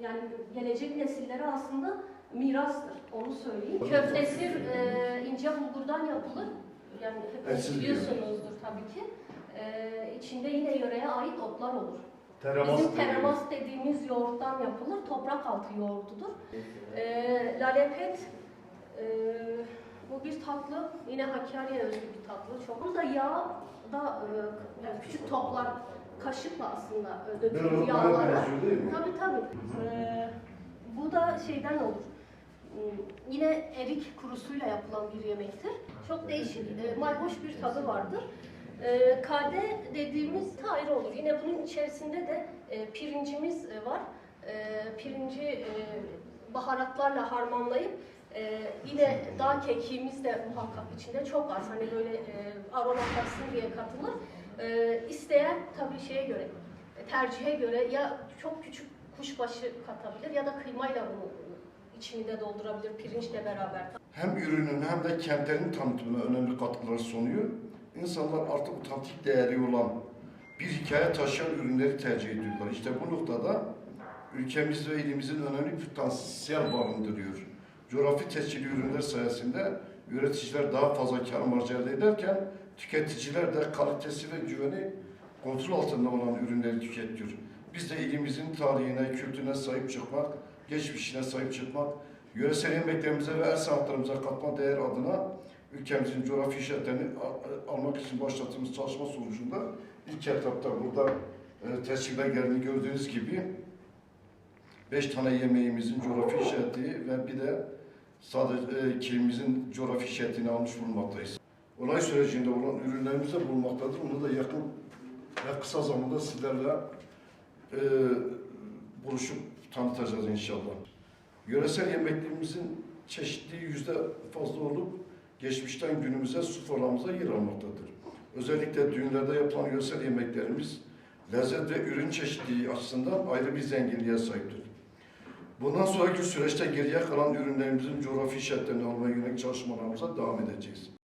yani gelecek nesillere aslında mirastır. Onu söyleyeyim. Köftesi e, ince bulgurdan yapılır. Yani hepiniz biliyorsunuzdur tabii ki. E, içinde yine yöreye ait otlar olur. Teremas Bizim teremas dediğimiz yoğurttan yapılır. Toprak altı yoğurdudur. E, lalepet e, bu bir tatlı. Yine Hakkari'ye özgü bir tatlı. Çok. Burada yağ da e, yani küçük toplar kaşıkla aslında e, dökülür yağlara. Tabii tabii. Ee, bu da şeyden olur. Hmm, Yine erik kurusuyla yapılan bir yemektir. Çok değişik, e, mayhoş bir tadı vardır. E, kade dediğimiz de ayrı olur. Yine bunun içerisinde de e, pirincimiz e, var. E, pirinci e, baharatlarla harmanlayıp e, yine dağ kekiğimiz de muhakkak içinde çok az. Hani böyle e, aroma katsın diye katılır. E, isteyen tabii şeye göre, tercihe göre ya çok küçük kuşbaşı katabilir ya da kıymayla bunu içini de doldurabilir pirinçle beraber. Hem ürünün hem de kentlerin tanıtımına önemli katkılar sunuyor. İnsanlar artık otantik değeri olan bir hikaye taşıyan ürünleri tercih ediyorlar. İşte bu noktada ülkemiz ve ilimizin önemli potansiyel barındırıyor. Coğrafi tescilli ürünler sayesinde üreticiler daha fazla kar marjı elde ederken tüketiciler de kalitesi ve güveni kontrol altında olan ürünleri tüketiyor. Biz de ilimizin tarihine, kültürüne sahip çıkmak, geçmişine sahip çıkmak, yöresel yemeklerimize ve el sanatlarımıza katma değer adına ülkemizin coğrafi işaretlerini a- almak için başlattığımız çalışma sonucunda ilk etapta burada e, tesciller geldiğini gördüğünüz gibi beş tane yemeğimizin coğrafi işareti ve bir de sadece e, kilimizin coğrafi işaretini almış bulunmaktayız. Olay sürecinde olan ürünlerimiz de bulunmaktadır. Onu da yakın ve kısa zamanda sizlerle e, buluşup tanıtacağız inşallah. Yöresel yemeklerimizin çeşitliliği yüzde fazla olup geçmişten günümüze sofralarımıza yer almaktadır. Özellikle düğünlerde yapılan yöresel yemeklerimiz lezzet ve ürün çeşitliliği açısından ayrı bir zenginliğe sahiptir. Bundan sonraki süreçte geriye kalan ürünlerimizin coğrafi işaretlerini almaya yönelik çalışmalarımıza devam edeceğiz.